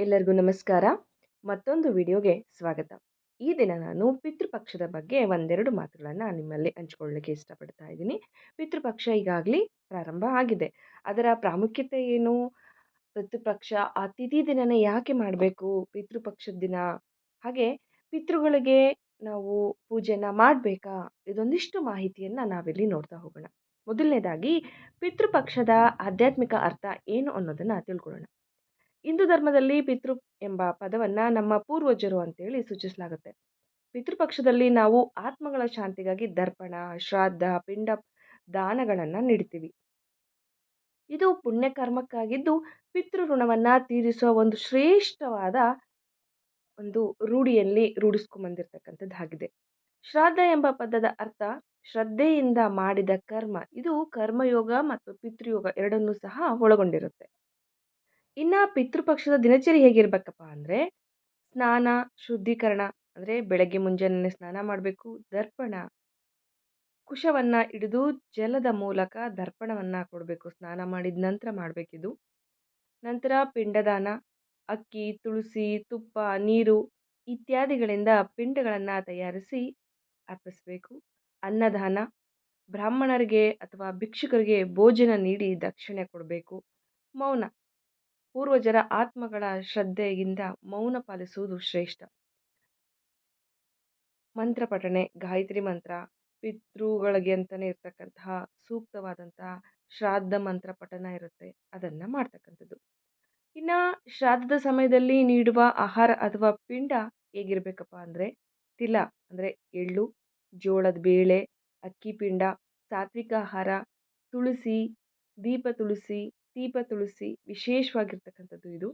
ಎಲ್ಲರಿಗೂ ನಮಸ್ಕಾರ. ಮತ್ತೊಂದು ವಿಡಿಯೋಗೆ ಸ್ವಾಗತ. ಈ ದಿನ ನಾನು ಪಿತೃಪಕ್ಷದ ಬಗ್ಗೆ ಒಂದೆರಡು ಮಾತುಗಳನ್ನು ನಿಮ್ಮಲ್ಲಿ ಹಂಚ್ಕೊಳ್ಳಿಕ್ಕೆ ಇಷ್ಟಪಡ್ತಾ ಇದ್ದೀನಿ. ಪಿತೃಪಕ್ಷ ಈಗಾಗಲೇ ಪ್ರಾರಂಭ ಆಗಿದೆ. ಅದರ ಪ್ರಾಮುಖ್ಯತೆ ಏನು? ಪಿತೃಪಕ್ಷ ಆ ತಿಥಿ ದಿನನೇ ಯಾಕೆ ಮಾಡಬೇಕು? ಪಿತೃಪಕ್ಷದ ದಿನ. ಹಾಗೆ ಪಿತೃಗಳಿಗೆ ನಾವು ಪೂಜೆನ ಮಾಡಬೇಕಾ? ಇದೊಂದಿಷ್ಟು ಮಾಹಿತಿಯನ್ನು ನಾವಿಲ್ಲಿ ನೋಡ್ತಾ ಹೋಗೋಣ. ಮೊದಲನೇದಾಗಿ, ಪಿತೃಪಕ್ಷದ ಆಧ್ಯಾತ್ಮಿಕ ಅರ್ಥ ಏನು ಅನ್ನೋದನ್ನು ತಿಳ್ಕೊಳ್ಳೋಣ. ಹಿಂದೂ ಧರ್ಮದಲ್ಲಿ ಪಿತೃ ಎಂಬ ಪದವನ್ನು ನಮ್ಮ ಪೂರ್ವಜರು ಅಂತೇಳಿ ಸೂಚಿಸಲಾಗುತ್ತೆ. ಪಿತೃಪಕ್ಷದಲ್ಲಿ ನಾವು ಆತ್ಮಗಳ ಶಾಂತಿಗಾಗಿ ದರ್ಪಣ, ಶ್ರಾದ್ದ, ಪಿಂಡ ದಾನಗಳನ್ನು ನೀಡ್ತೀವಿ. ಇದು ಪುಣ್ಯಕರ್ಮಕ್ಕಾಗಿದ್ದು ಪಿತೃ ಋಣವನ್ನು ತೀರಿಸುವ ಒಂದು ಶ್ರೇಷ್ಠವಾದ ಒಂದು ರೂಢಿಯಲ್ಲಿ ರೂಢಿಸ್ಕೊಂಬಂದಿರ್ತಕ್ಕಂಥದ್ದಾಗಿದೆ ಶ್ರಾದ್ದ ಎಂಬ ಪದದ ಅರ್ಥ ಶ್ರದ್ಧೆಯಿಂದ ಮಾಡಿದ ಕರ್ಮ. ಇದು ಕರ್ಮಯೋಗ ಮತ್ತು ಪಿತೃಯೋಗ ಎರಡನ್ನೂ ಸಹ ಒಳಗೊಂಡಿರುತ್ತೆ. ಇನ್ನು ಪಿತೃಪಕ್ಷದ ದಿನಚರಿ ಹೇಗಿರಬೇಕಪ್ಪ ಅಂದರೆ, ಸ್ನಾನ, ಶುದ್ಧೀಕರಣ, ಅಂದರೆ ಬೆಳಗ್ಗೆ ಮುಂಜಾನೆ ಸ್ನಾನ ಮಾಡಬೇಕು, ದರ್ಪಣ. ಕುಶವನ್ನು ಹಿಡಿದು ಜಲದ ಮೂಲಕ ದರ್ಪಣವನ್ನು ಕೊಡಬೇಕು, ಸ್ನಾನ ಮಾಡಿದ ನಂತರ ಮಾಡಬೇಕಿದು ನಂತರ ಪಿಂಡದಾನ, ಅಕ್ಕಿ, ತುಳಸಿ, ತುಪ್ಪ, ನೀರು ಇತ್ಯಾದಿಗಳಿಂದ ಪಿಂಡಗಳನ್ನು ತಯಾರಿಸಿ ಅರ್ಪಿಸಬೇಕು. ಅನ್ನದಾನ, ಬ್ರಾಹ್ಮಣರಿಗೆ ಅಥವಾ ಭಿಕ್ಷುಕರಿಗೆ ಭೋಜನ ನೀಡಿ ದಕ್ಷಿಣೆ ಕೊಡಬೇಕು. ಮೌನ. ಪೂರ್ವಜರ ಆತ್ಮಗಳ ಶ್ರದ್ಧೆಯಿಂದ ಮೌನ ಪಾಲಿಸುವುದು ಶ್ರೇಷ್ಠ. ಮಂತ್ರ ಪಠಣೆ, ಗಾಯತ್ರಿ ಮಂತ್ರ ಪಿತೃಗಳಿಗೆ ಅಂತಲೇ ಇರ್ತಕ್ಕಂತಹ ಸೂಕ್ತವಾದಂತಹ ಶ್ರಾದ್ದ ಮಂತ್ರ ಪಠನ ಇರುತ್ತೆ, ಅದನ್ನು ಮಾಡ್ತಕ್ಕಂಥದ್ದು. ಇನ್ನು ಶ್ರಾದ್ದದ ಸಮಯದಲ್ಲಿ ನೀಡುವ ಆಹಾರ ಅಥವಾ ಪಿಂಡ ಹೇಗಿರಬೇಕಪ್ಪ ಅಂದರೆ, ತಿಲ ಅಂದರೆ ಎಳ್ಳು, ಜೋಳದ ಬೇಳೆ, ಅಕ್ಕಿ ಪಿಂಡ, ಸಾತ್ವಿಕ ಆಹಾರ, ತುಳಸಿ, ದೀಪ ತುಳಸಿ ದೀಪ ತುಳಸಿ ವಿಶೇಷವಾಗಿರ್ತಕ್ಕಂಥದ್ದು ಇದು.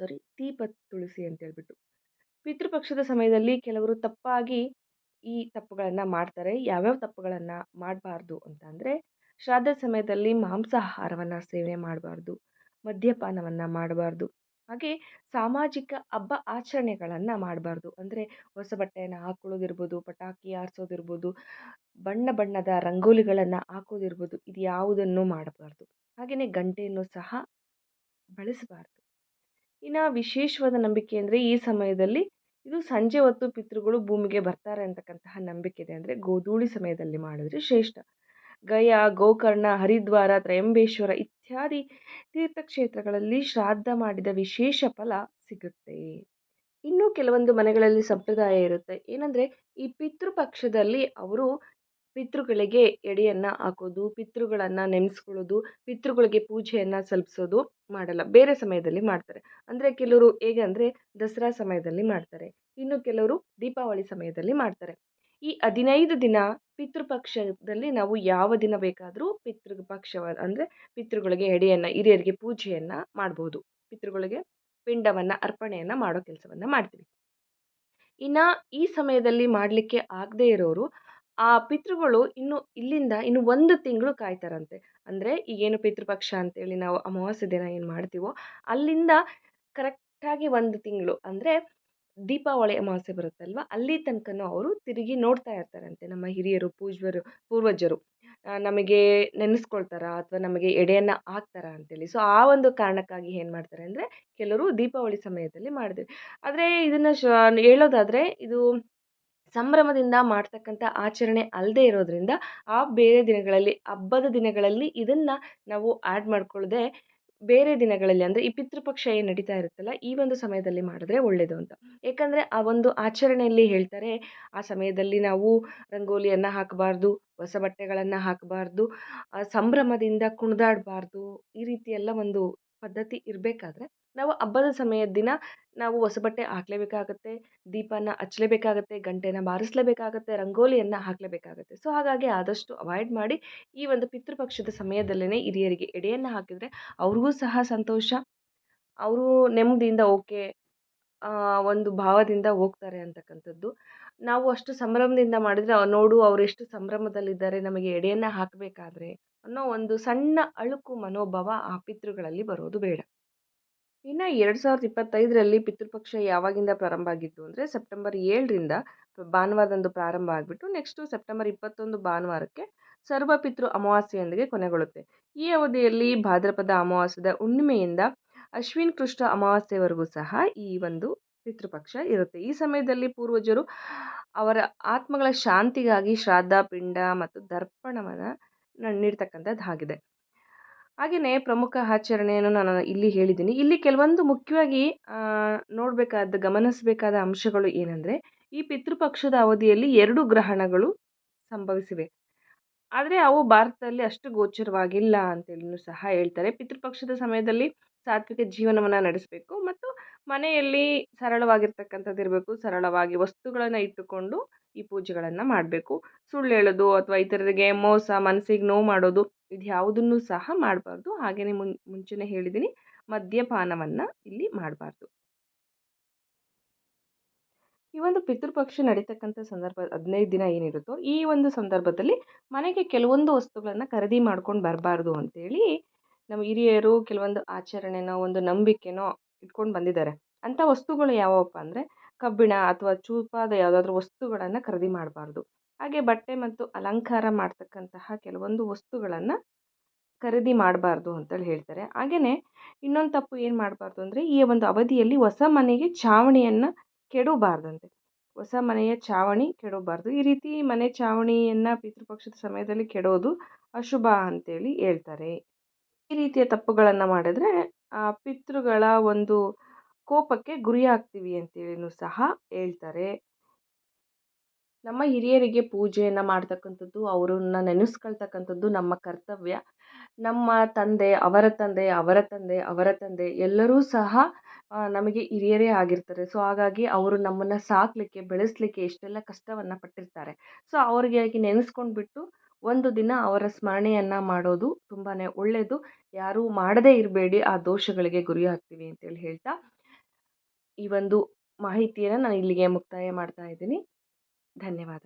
ಸಾರಿ, ದೀಪ ತುಳಸಿ ಅಂತ ಹೇಳ್ಬಿಟ್ಟು. ಪಿತೃಪಕ್ಷದ ಸಮಯದಲ್ಲಿ ಕೆಲವರು ತಪ್ಪಾಗಿ ಈ ತಪ್ಪುಗಳನ್ನು ಮಾಡ್ತಾರೆ. ಯಾವ್ಯಾವ ತಪ್ಪುಗಳನ್ನು ಮಾಡಬಾರ್ದು ಅಂತ ಅಂದರೆ ಶ್ರಾದ್ದ ಸಮಯದಲ್ಲಿ ಮಾಂಸಾಹಾರವನ್ನು ಸೇವನೆ ಮಾಡಬಾರ್ದು, ಮದ್ಯಪಾನವನ್ನು ಮಾಡಬಾರ್ದು, ಹಾಗೆ ಸಾಮಾಜಿಕ ಹಬ್ಬ ಆಚರಣೆಗಳನ್ನು ಮಾಡಬಾರ್ದು. ಅಂದರೆ ಹೊಸ ಬಟ್ಟೆಯನ್ನು ಹಾಕೊಳ್ಳೋದಿರ್ಬೋದು, ಪಟಾಕಿ ಹಾರಿಸೋದಿರ್ಬೋದು, ಬಣ್ಣ ಬಣ್ಣದ ರಂಗೋಲಿಗಳನ್ನು ಹಾಕೋದಿರ್ಬೋದು ಇದು ಯಾವುದನ್ನು ಮಾಡಬಾರ್ದು. ಹಾಗೆಯೇ ಗಂಟೆಯನ್ನು ಸಹ ಬಳಸಬಾರ್ದು. ಇನ್ನು ವಿಶೇಷವಾದ ನಂಬಿಕೆ ಅಂದರೆ ಈ ಸಮಯದಲ್ಲಿ ಇದು ಸಂಜೆ ಹೊತ್ತು ಪಿತೃಗಳು ಭೂಮಿಗೆ ಬರ್ತಾರೆ ಅಂತಕ್ಕಂತಹ ನಂಬಿಕೆ ಇದೆ ಅಂದರೆ ಗೋಧೂಳಿ ಸಮಯದಲ್ಲಿ ಮಾಡಿದ್ರೆ ಶ್ರೇಷ್ಠ. ಗಯಾ, ಗೋಕರ್ಣ, ಹರಿದ್ವಾರ, ತ್ರಯಂಬೇಶ್ವರ ಇತ್ಯಾದಿ ತೀರ್ಥಕ್ಷೇತ್ರಗಳಲ್ಲಿ ಶ್ರಾದ್ದ ಮಾಡಿದ ವಿಶೇಷ ಫಲ ಸಿಗುತ್ತೆ. ಇನ್ನು ಕೆಲವೊಂದು ಮನೆಗಳಲ್ಲಿ ಸಂಪ್ರದಾಯ ಇರುತ್ತೆ. ಏನಂದರೆ ಈ ಪಿತೃಪಕ್ಷದಲ್ಲಿ ಅವರು ಪಿತೃಗಳಿಗೆ ಎಡೆಯನ್ನು ಹಾಕೋದು, ಪಿತೃಗಳನ್ನು ನೆನೆಸ್ಕೊಳ್ಳೋದು, ಪಿತೃಗಳಿಗೆ ಪೂಜೆಯನ್ನು ಸಲ್ಲಿಸೋದು ಮಾಡಲ್ಲ. ಬೇರೆ ಸಮಯದಲ್ಲಿ ಮಾಡ್ತಾರೆ. ಅಂದರೆ ಕೆಲವರು ಹೇಗೆ ಅಂದರೆ ದಸರಾ ಸಮಯದಲ್ಲಿ ಮಾಡ್ತಾರೆ. ಇನ್ನು ಕೆಲವರು ದೀಪಾವಳಿ ಸಮಯದಲ್ಲಿ ಮಾಡ್ತಾರೆ. ಈ ಹದಿನೈದು ದಿನ ಪಿತೃಪಕ್ಷದಲ್ಲಿ ನಾವು ಯಾವ ದಿನ ಬೇಕಾದರೂ ಪಿತೃಪಕ್ಷ ಅಂದರೆ ಪಿತೃಗಳಿಗೆ ಎಡೆಯನ್ನು, ಹಿರಿಯರಿಗೆ ಪೂಜೆಯನ್ನು ಮಾಡ್ಬೋದು. ಪಿತೃಗಳಿಗೆ ಪಿಂಡವನ್ನು, ಅರ್ಪಣೆಯನ್ನು ಮಾಡೋ ಕೆಲಸವನ್ನು ಮಾಡ್ತೀವಿ. ಇನ್ನು ಈ ಸಮಯದಲ್ಲಿ ಮಾಡಲಿಕ್ಕೆ ಆಗದೇ ಇರೋರು ಆ ಪಿತೃಗಳು ಇನ್ನು ಇಲ್ಲಿಂದ ಇನ್ನು ಒಂದು ತಿಂಗಳು ಕಾಯ್ತಾರಂತೆ. ಅಂದರೆ ಈಗೇನು ಪಿತೃಪಕ್ಷ ಅಂತೇಳಿ ನಾವು ಅಮಾವಾಸ್ಯೆ ದಿನ ಏನು ಮಾಡ್ತೀವೋ, ಅಲ್ಲಿಂದ ಕರೆಕ್ಟಾಗಿ ಒಂದು ತಿಂಗಳು ಅಂದರೆ ದೀಪಾವಳಿ ಅಮಾವಾಸ್ಯೆ ಬರುತ್ತಲ್ವ, ಅಲ್ಲಿ ತನಕನೂ ಅವರು ತಿರುಗಿ ನೋಡ್ತಾ ಇರ್ತಾರಂತೆ ನಮ್ಮ ಹಿರಿಯರು, ಪೂಜ್ವರು, ಪೂರ್ವಜರು. ನಮಗೆ ನೆನೆಸ್ಕೊಳ್ತಾರಾ ಅಥವಾ ನಮಗೆ ಎಡೆಯನ್ನು ಹಾಕ್ತಾರಾ ಅಂತೇಳಿ. ಸೊ ಆ ಒಂದು ಕಾರಣಕ್ಕಾಗಿ ಏನು ಮಾಡ್ತಾರೆ ಅಂದರೆ ಕೆಲವರು ದೀಪಾವಳಿ ಸಮಯದಲ್ಲಿ ಮಾಡಿದ್ವಿ. ಆದರೆ ಇದನ್ನು ಶ, ಹೇಳೋದಾದರೆ ಇದು ಸಂಭ್ರಮದಿಂದ ಮಾಡ್ತಕ್ಕಂಥ ಆಚರಣೆ ಅಲ್ಲದೆ ಇರೋದ್ರಿಂದ ಆ ಬೇರೆ ದಿನಗಳಲ್ಲಿ, ಹಬ್ಬದ ದಿನಗಳಲ್ಲಿ ಇದನ್ನು ನಾವು ಆ್ಯಡ್ ಮಾಡ್ಕೊಳ್ಳದೆ ಬೇರೆ ದಿನಗಳಲ್ಲಿ ಅಂದರೆ ಈ ಪಿತೃಪಕ್ಷ ಏನು ನಡೀತಾ ಇರುತ್ತಲ್ಲ, ಈ ಒಂದು ಸಮಯದಲ್ಲಿ ಮಾಡಿದ್ರೆ ಒಳ್ಳೆಯದು ಅಂತ. ಏಕೆಂದರೆ ಆ ಒಂದು ಆಚರಣೆಯಲ್ಲಿ ಹೇಳ್ತಾರೆ, ಆ ಸಮಯದಲ್ಲಿ ನಾವು ರಂಗೋಲಿಯನ್ನು ಹಾಕಬಾರ್ದು, ಹೊಸ ಬಟ್ಟೆಗಳನ್ನು ಹಾಕಬಾರ್ದು ಸಂಭ್ರಮದಿಂದ ಕುಣಿದಾಡಬಾರ್ದು, ಈ ರೀತಿ ಎಲ್ಲ ಒಂದು ಪದ್ಧತಿ ಇರಬೇಕಾದ್ರೆ ನಾವು ಹಬ್ಬದ ಸಮಯದ ದಿನ ನಾವು ಹೊಸ ಬಟ್ಟೆ ಹಾಕ್ಲೇಬೇಕಾಗತ್ತೆ, ದೀಪನ ಹಚ್ಲೇಬೇಕಾಗತ್ತೆ ಗಂಟೆನ ಬಾರಿಸಲೇಬೇಕಾಗತ್ತೆ, ರಂಗೋಲಿಯನ್ನು ಹಾಕಲೇಬೇಕಾಗತ್ತೆ. ಸೊ ಹಾಗಾಗಿ ಆದಷ್ಟು ಅವಾಯ್ಡ್ ಮಾಡಿ ಈ ಒಂದು ಪಿತೃಪಕ್ಷದ ಸಮಯದಲ್ಲೇ ಹಿರಿಯರಿಗೆ ಎಡೆಯನ್ನು ಹಾಕಿದರೆ ಅವ್ರಿಗೂ ಸಹ ಸಂತೋಷ, ಅವರು ನೆಮ್ಮದಿಯಿಂದ ಓಕೆ ಒಂದು ಭಾವದಿಂದ ಹೋಗ್ತಾರೆ ಅಂತಕ್ಕಂಥದ್ದು. ನಾವು ಅಷ್ಟು ಸಂಭ್ರಮದಿಂದ ಮಾಡಿದರೆ ನೋಡು ಅವ್ರು ಎಷ್ಟು ಸಂಭ್ರಮದಲ್ಲಿದ್ದಾರೆ, ನಮಗೆ ಎಡೆಯನ್ನು ಹಾಕಬೇಕಾದ್ರೆ ಅನ್ನೋ ಒಂದು ಸಣ್ಣ ಅಳುಕು ಮನೋಭಾವ ಆ ಪಿತೃಗಳಲ್ಲಿ ಬರೋದು ಬೇಡ. ಇನ್ನು ಎರಡು ಸಾವಿರದ ಇಪ್ಪತ್ತೈದರಲ್ಲಿ ಪಿತೃಪಕ್ಷ ಯಾವಾಗಿಂದ ಪ್ರಾರಂಭ ಆಗಿತ್ತು ಅಂದರೆ ಸೆಪ್ಟೆಂಬರ್ ಏಳರಿಂದ ಭಾನುವಾರದಂದು ಪ್ರಾರಂಭ ಆಗಿಬಿಟ್ಟು ನೆಕ್ಸ್ಟು ಸೆಪ್ಟೆಂಬರ್ ಇಪ್ಪತ್ತೊಂದು ಭಾನುವಾರಕ್ಕೆ ಸರ್ವಪಿತೃ ಅಮಾವಾಸ್ಯೆಯೊಂದಿಗೆ ಕೊನೆಗೊಳ್ಳುತ್ತೆ. ಈ ಅವಧಿಯಲ್ಲಿ ಭಾದ್ರಪದ ಅಮಾವಾಸ್ಯದ ಹುಣ್ಣಿಮೆಯಿಂದ ಅಶ್ವಿನ್ ಕೃಷ್ಣ ಅಮಾವಾಸ್ಯೆವರೆಗೂ ಸಹ ಈ ಒಂದು ಪಿತೃಪಕ್ಷ ಇರುತ್ತೆ. ಈ ಸಮಯದಲ್ಲಿ ಪೂರ್ವಜರು ಅವರ ಆತ್ಮಗಳ ಶಾಂತಿಗಾಗಿ ಶ್ರಾದ್ದ, ಪಿಂಡ ಮತ್ತು ದರ್ಪಣವನ್ನು ನೀಡ್ತಕ್ಕಂಥದ್ದಾಗಿದೆ ಹಾಗೆಯೇ ಪ್ರಮುಖ ಆಚರಣೆಯನ್ನು ನಾನು ಇಲ್ಲಿ ಹೇಳಿದ್ದೀನಿ. ಇಲ್ಲಿ ಕೆಲವೊಂದು ಮುಖ್ಯವಾಗಿ ನೋಡಬೇಕಾದ, ಗಮನಿಸಬೇಕಾದ ಅಂಶಗಳು ಏನಂದರೆ, ಈ ಪಿತೃಪಕ್ಷದ ಅವಧಿಯಲ್ಲಿ ಎರಡು ಗ್ರಹಣಗಳು ಸಂಭವಿಸಿವೆ. ಆದರೆ ಅವು ಭಾರತದಲ್ಲಿ ಅಷ್ಟು ಗೋಚರವಾಗಿಲ್ಲ ಅಂತೇಳಿನೂ ಸಹ ಹೇಳ್ತಾರೆ. ಪಿತೃಪಕ್ಷದ ಸಮಯದಲ್ಲಿ ಸಾತ್ವಿಕ ಜೀವನವನ್ನು ನಡೆಸಬೇಕು ಮತ್ತು ಮನೆಯಲ್ಲಿ ಸರಳವಾಗಿರ್ತಕ್ಕಂಥದ್ದು ಇರಬೇಕು, ಸರಳವಾಗಿ ವಸ್ತುಗಳನ್ನು ಇಟ್ಟುಕೊಂಡು ಈ ಪೂಜೆಗಳನ್ನು ಮಾಡಬೇಕು. ಸುಳ್ಳು ಹೇಳೋದು ಅಥವಾ ಇತರರಿಗೆ ಮೋಸ, ಮನಸ್ಸಿಗೆ ನೋವು ಮಾಡೋದು ಇದು ಯಾವುದನ್ನು ಸಹ ಮಾಡಬಾರ್ದು. ಹಾಗೆಯೇ ಮುನ್, ಮುಂಚೆನೇ ಹೇಳಿದ್ದೀನಿ ಮದ್ಯಪಾನವನ್ನು ಇಲ್ಲಿ ಮಾಡಬಾರ್ದು. ಈ ಒಂದು ಪಿತೃಪಕ್ಷ ನಡೀತಕ್ಕಂಥ ಸಂದರ್ಭ, ಹದಿನೈದು ದಿನ ಏನಿರುತ್ತೋ ಈ ಒಂದು ಸಂದರ್ಭದಲ್ಲಿ ಮನೆಗೆ ಕೆಲವೊಂದು ವಸ್ತುಗಳನ್ನು ಖರೀದಿ ಮಾಡ್ಕೊಂಡು ಬರಬಾರ್ದು ಅಂತೇಳಿ ನಮ್ಮ ಹಿರಿಯರು ಕೆಲವೊಂದು ಆಚರಣೆನೋ, ಒಂದು ನಂಬಿಕೆನೋ ಇಟ್ಕೊಂಡು ಬಂದಿದ್ದಾರೆ. ಅಂಥ ವಸ್ತುಗಳು ಯಾವಪ್ಪ ಅಂದರೆ ಕಬ್ಬಿಣ ಅಥವಾ ಚೂಪಾದ ಯಾವುದಾದ್ರೂ ವಸ್ತುಗಳನ್ನು ಖರೀದಿ ಮಾಡಬಾರ್ದು. ಹಾಗೆ ಬಟ್ಟೆ ಮತ್ತು ಅಲಂಕಾರ ಮಾಡ್ತಕ್ಕಂತಹ ಕೆಲವೊಂದು ವಸ್ತುಗಳನ್ನು ಖರೀದಿ ಮಾಡಬಾರ್ದು ಅಂತೇಳಿ ಹೇಳ್ತಾರೆ. ಹಾಗೆಯೇ ಇನ್ನೊಂದು ತಪ್ಪು ಏನು ಮಾಡಬಾರ್ದು ಅಂದರೆ ಈ ಒಂದು ಅವಧಿಯಲ್ಲಿ ಹೊಸ ಮನೆಗೆ ಛಾವಣಿಯನ್ನು ಕೆಡಬಾರ್ದಂತೆ. ಹೊಸ ಮನೆಯ ಛಾವಣಿ ಕೆಡಬಾರ್ದು. ಈ ರೀತಿ ಮನೆ ಛಾವಣಿಯನ್ನು ಪಿತೃಪಕ್ಷದ ಸಮಯದಲ್ಲಿ ಕೆಡೋದು ಅಶುಭ ಅಂತೇಳಿ ಹೇಳ್ತಾರೆ. ಈ ರೀತಿಯ ತಪ್ಪುಗಳನ್ನು ಮಾಡಿದ್ರೆ ಪಿತೃಗಳ ಒಂದು ಕೋಪಕ್ಕೆ ಗುರಿಯಾಗ್ತೀವಿ ಅಂತೇಳಿನೂ ಸಹ ಹೇಳ್ತಾರೆ. ನಮ್ಮ ಹಿರಿಯರಿಗೆ ಪೂಜೆಯನ್ನು ಮಾಡ್ತಕ್ಕಂಥದ್ದು, ಅವರನ್ನ ನೆನೆಸ್ಕೊಳ್ತಕ್ಕಂಥದ್ದು ನಮ್ಮ ಕರ್ತವ್ಯ. ನಮ್ಮ ತಂದೆ, ಅವರ ತಂದೆ ಅವರ ತಂದೆ ಅವರ ತಂದೆ ಎಲ್ಲರೂ ಸಹ ನಮಗೆ ಹಿರಿಯರೇ ಆಗಿರ್ತಾರೆ. ಸೊ, ಹಾಗಾಗಿ ಅವರು ನಮ್ಮನ್ನು ಸಾಕಲಿಕ್ಕೆ, ಬೆಳೆಸಲಿಕ್ಕೆ ಎಷ್ಟೆಲ್ಲ ಕಷ್ಟವನ್ನು ಪಟ್ಟಿರ್ತಾರೆ. ಸೊ, ಅವ್ರಿಗಾಗಿ ನೆನೆಸ್ಕೊಂಡ್ಬಿಟ್ಟು ಒಂದು ದಿನ ಅವರ ಸ್ಮರಣೆಯನ್ನು ಮಾಡೋದು ತುಂಬಾ ಒಳ್ಳೆಯದು ಯಾರೂ ಮಾಡದೇ ಇರಬೇಡಿ, ಆ ದೋಷಗಳಿಗೆ ಗುರಿ ಆಗ್ತೀವಿ ಅಂತೇಳಿ ಹೇಳ್ತಾ, ಈ ಒಂದು ಮಾಹಿತಿಯನ್ನು ನಾನು ಇಲ್ಲಿಗೆ ಮುಕ್ತಾಯ ಮಾಡ್ತಾ ಇದ್ದೀನಿ. ಧನ್ಯವಾದ.